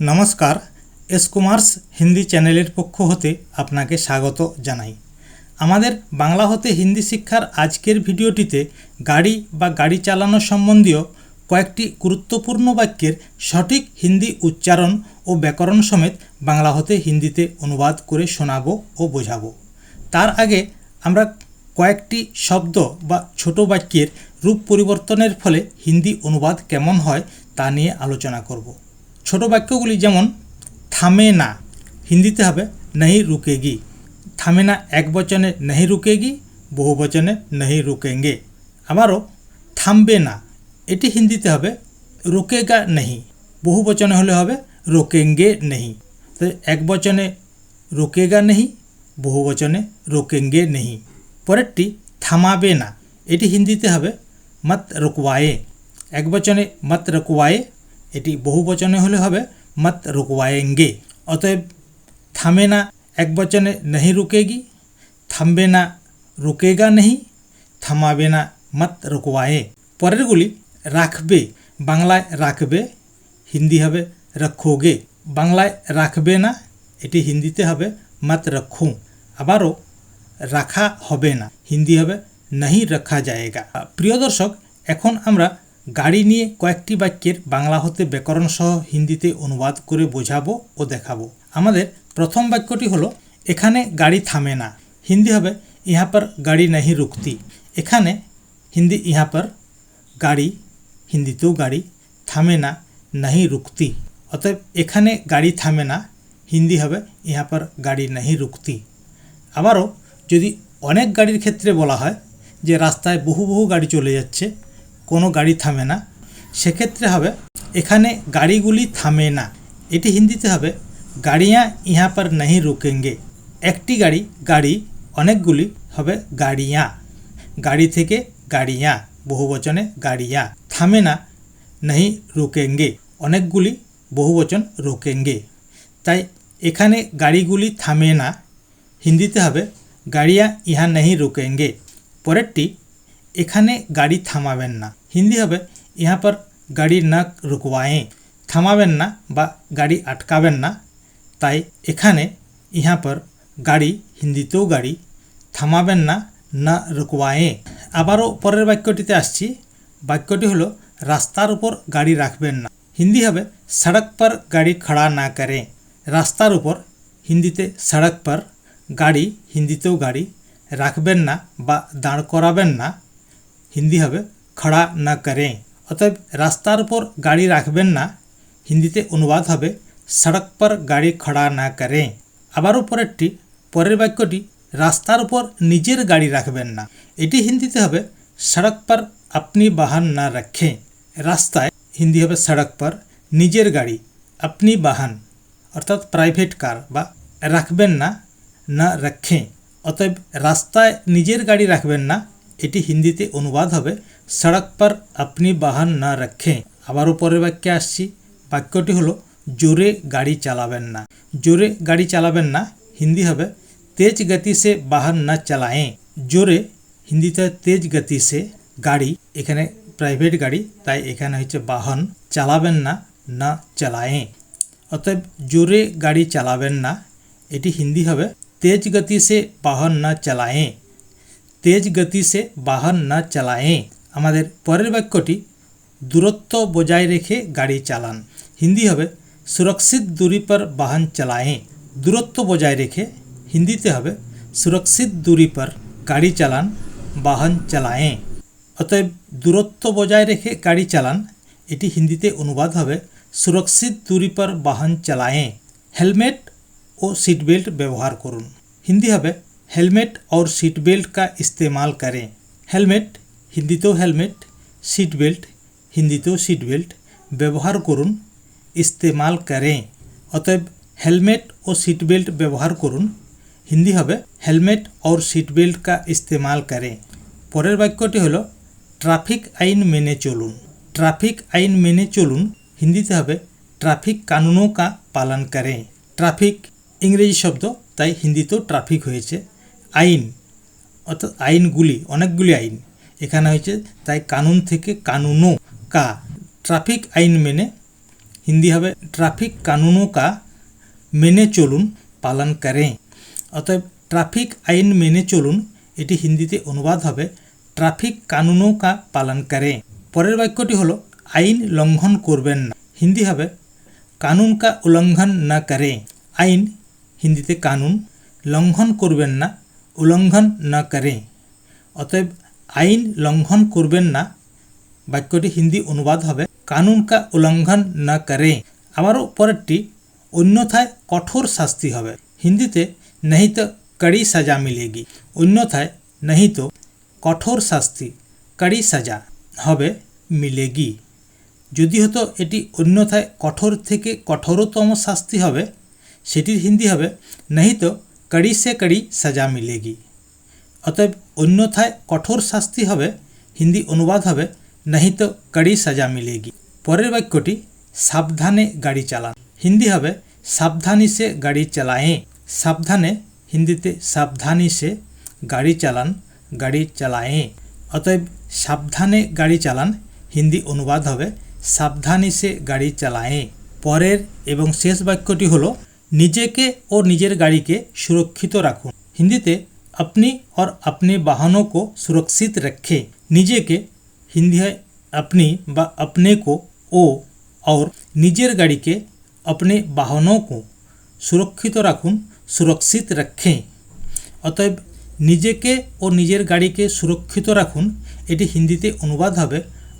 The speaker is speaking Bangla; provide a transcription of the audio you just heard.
নমস্কার, এস কুমার্স হিন্দি চ্যানেলের পক্ষ হতে আপনাকে স্বাগত জানাই। আমাদের বাংলা হতে হিন্দি শিক্ষার আজকের ভিডিওটিতে গাড়ি বা গাড়ি চালানো সম্বন্ধীয় কয়েকটি গুরুত্বপূর্ণ বাক্যের সঠিক হিন্দি উচ্চারণ ও ব্যাকরণ সমেত বাংলা হতে হিন্দিতে অনুবাদ করে শোনাবো ও বোঝাবো। তার আগে আমরা কয়েকটি শব্দ বা ছোট বাক্যের রূপ পরিবর্তনের ফলে হিন্দি অনুবাদ কেমন হয় তা নিয়ে আলোচনা করব। ছোট বাক্যগুলি যেমন থামে না, হিন্দিতে হবে নেই রুকেগি। থামে না এক বচনে নেই রুকেগি, বহু বচনে নেই রুকেঙ্গে। আবারও থামবে না, এটি হিন্দিতে হবে রুকেগা নেহি, বহু বচনে হলে হবে রোকেঙ্গে নেহি। তো এক বচনে রোকেগা নেহি, বহু বচনে রোকেঙ্গে নেহি। পরেরটি থামাবে না, এটি হিন্দিতে হবে মত রুকওয়ায়ে, এক বচনে মত রুকওয়ায়ে এটি বহু বচনে হলে হবে মত রুকওয়ায়েঙ্গে। অতএব থামে না, এক বচনে নেহি রুকেগি, থামবে না, রুকেগা নেহি, থামাবে না মত রুকওয়ায়ে। পরেরগুলি, রাখবে, বাংলায় রাখবে, হিন্দি হবে রক্ষোগে। বাংলায় রাখবে না, এটি হিন্দিতে হবে মত রাখুঁ আবারও, রাখা হবে না, হিন্দি হবে নাহি রাখা জায়গা প্রিয় দর্শক, এখন আমরা গাড়ি নিয়ে কয়েকটি বাক্যের বাংলা হতে ব্যাকরণ সহ হিন্দিতে অনুবাদ করে বোঝাবো ও দেখাবো। আমাদের প্রথম বাক্যটি হলো, এখানে গাড়ি থামে না। হিন্দি হবে ইহা পর গাড়ি নাহি রুকতি এখানে হিন্দি ইহা পর গাড়ি হিন্দিতেও গাড়ি থামে না, নাহি রুকতি অতএব, এখানে গাড়ি থামে না। হিন্দি হবে ইহা পর গাড়ি নাহি রুকতি আবারও, যদি অনেক গাড়ির ক্ষেত্রে বলা হয় যে রাস্তায় বহু বহু গাড়ি চলে যাচ্ছে কোনো গাড়ি থামে না। সেক্ষেত্রে হবে, এখানে গাড়িগুলি থামে না। এটি হিন্দিতে হবে, গাড়িয়াँ ইহা পর নাহি রুকেঙ্গে। একটি গাড়ি গাড়ি, অনেকগুলি হবে গাড়িয়াँ। গাড়ি থেকে গাড়িয়াँ, বহুবচনে গাড়িয়াँ। থামে না, নাহি রুকেঙ্গে। অনেকগুলি, বহুবচন রোকেঙ্গে। তাই এখানে গাড়িগুলি থামে না। হিন্দিতে হবে, গাড়িয়া ইহা নাহি রুকেঙ্গে। পরেরটি, এখানে গাড়ি থামাবেন না। হিন্দি হবে ইহা পর গাড়ি না রুকওয়ায়ে থামাবেন না বা গাড়ি আটকাবেন না তাই এখানে ইহা পর গাড়ি হিন্দিতেও গাড়ি থামাবেন না না রুকওয়ায়ে আবারও পরের বাক্যটিতে আসছি বাক্যটি হলো রাস্তার উপর গাড়ি রাখবেন না হিন্দি হবে সড়ক পর গাড়ি খাড়া না করে রাস্তার উপর হিন্দিতে সড়ক পর গাড়ি হিন্দিতেও গাড়ি রাখবেন না বা দাঁড় করাবেন না হিন্দি হবে খড়া না করে অতএব রাস্তার উপর গাড়ি রাখবেন না হিন্দিতে অনুবাদ হবে সড়ক পর গাড়ি খড়া না করে আবারও পরেরটি পরের বাক্যটি রাস্তার উপর নিজের গাড়ি রাখবেন না এটি হিন্দিতে হবে সড়ক পর আপনি বাহন না রাখে রাস্তায় হিন্দি হবে সড়ক পর নিজের গাড়ি আপনি বাহন অর্থাৎ প্রাইভেট কার বা রাখবেন না না রাখে অতএব রাস্তায় নিজের গাড়ি রাখবেন না এটি হিন্দিতে অনুবাদ হবে সড়ক পর আপনি বাহন না রাখে আবারও পরের বাক্যে আসছি বাক্যটি হলো জোরে গাড়ি চালাবেন না জোরে গাড়ি চালাবেন না হিন্দি হবে তেজ গতি সে বাহন না চালায়েं জোরে হিন্দিতে তেজ গতি সে গাড়ি এখানে প্রাইভেট গাড়ি তাই এখানে হচ্ছে বাহন চালাবেন না না চালায়েं অতএব জোরে গাড়ি চালাবেন না এটি হিন্দি হবে তেজ গতি সে বাহন না চালায়েं তেজ গতি সে বাহন না চালায়েं আমাদের পরের বাক্যটি দূরত্ব বজায় রেখে গাড়ি চালান হিন্দি হবে সুরক্ষিত দূরি পর বাহন চালায়েं দূরত্ব বজায় রেখে হিন্দিতে হবে সুরক্ষিত দূরি পর গাড়ি চালান বাহন চালায়েं অতএব দূরত্ব বজায় রেখে গাড়ি চালান এটি হিন্দিতে অনুবাদ হবে সুরক্ষিত দূরি পর বাহন চালায়েं হেলমেট ও সিট বেল্ট ব্যবহার করুন হিন্দি হবে हेलमेट और सीट बेल्ट का इस्तेमाल करें হেলমেট হিন্দিতেও হেলমেট, সিট বেল্ট, হিন্দিতেও সিট বেল্ট ব্যবহার করুন, ইস্তেমাল করে অতএব হেলমেট ও সিট বেল্ট ব্যবহার করুন। হিন্দি হবে হেলমেট ওর সিট বেল্ট কা ইস্তেমাল করে পরের বাক্যটি হল, ট্রাফিক আইন মেনে চলুন। ট্রাফিক আইন মেনে চলুন হিন্দিতে হবে ট্রাফিক কানুনও কা পালন করে ট্রাফিক ইংরেজি শব্দ, তাই হিন্দিতেও ট্রাফিক হয়েছে। আইন, অর্থাৎ আইনগুলি, অনেকগুলি আইন। এখানে হয়েছে, তাই কানুন থেকে কানুনও কা। ট্রাফিক আইন মেনে, হিন্দি হবে ট্রাফিক কানুনों কা মেনে চলুন, পালন করে অতএব ট্রাফিক আইন মেনে চলুন, এটি হিন্দিতে অনুবাদ হবে, ট্রাফিক কানুনों কা পালন করে পরের বাক্যটি হলো, আইন লঙ্ঘন করবেন না। হিন্দি হবে, কানুন কা উল্লঙ্ঘন না করে আইন, হিন্দিতে কানুন, লঙ্ঘন করবেন না উল্লঙ্ঘন না করে অতএব আইন লঙ্ঘন করবেন না। বাক্যটি হিন্দি অনুবাদ হবে। কানুন কা উল্লঙ্ঘন না করে। আবারও পরেরটি অন্যথায় কঠোর শাস্তি হবে। হিন্দিতে নেহি তো কড়ি সাজা মিলেগি। অন্যথায় নেহি তো কঠোর শাস্তি, কড়ি সাজা হবে, মিলেগি। যদি হতো এটি অন্যথায় কঠোর থেকে কঠোরতম শাস্তি হবে, সেটির হিন্দি হবে নেহি তো কড়ি সে কড়ি সাজা মিলেগি। অতএব অন্যথায় কঠোর শাস্তি হবে, হিন্দি অনুবাদ হবে नहीं তো কড়ি সাজা মিলেগি। পরের বাক্যটি, সাবধানে গাড়ি চালান। হিন্দি হবে, সাবধানী সে গাড়ি চালায়েं সাবধানে, হিন্দিতে সাবধানী সে গাড়ি চালান, গাড়ি চালায়েं অতএব সাবধানে গাড়ি চালান, হিন্দি অনুবাদ হবে, সাবধানী সে গাড়ি চালায়েं পরের এবং শেষ বাক্যটি হলো, নিজেকে ও নিজের গাড়িকে সুরক্ষিত রাখুন। হিন্দিতে अपनी और अपने वाहनों को सुरक्षित रखें নিজেকে হিন্দি হয় अपनी বা अपने को ও और নিজের গাড়িকে अपने वाहनों को সুরক্ষিত রাখুন সুরক্ষিত রাখেं অতএব নিজেকে ও নিজের গাড়িকে সুরক্ষিত রাখুন এটি হিন্দিতে অনুবাদ হবে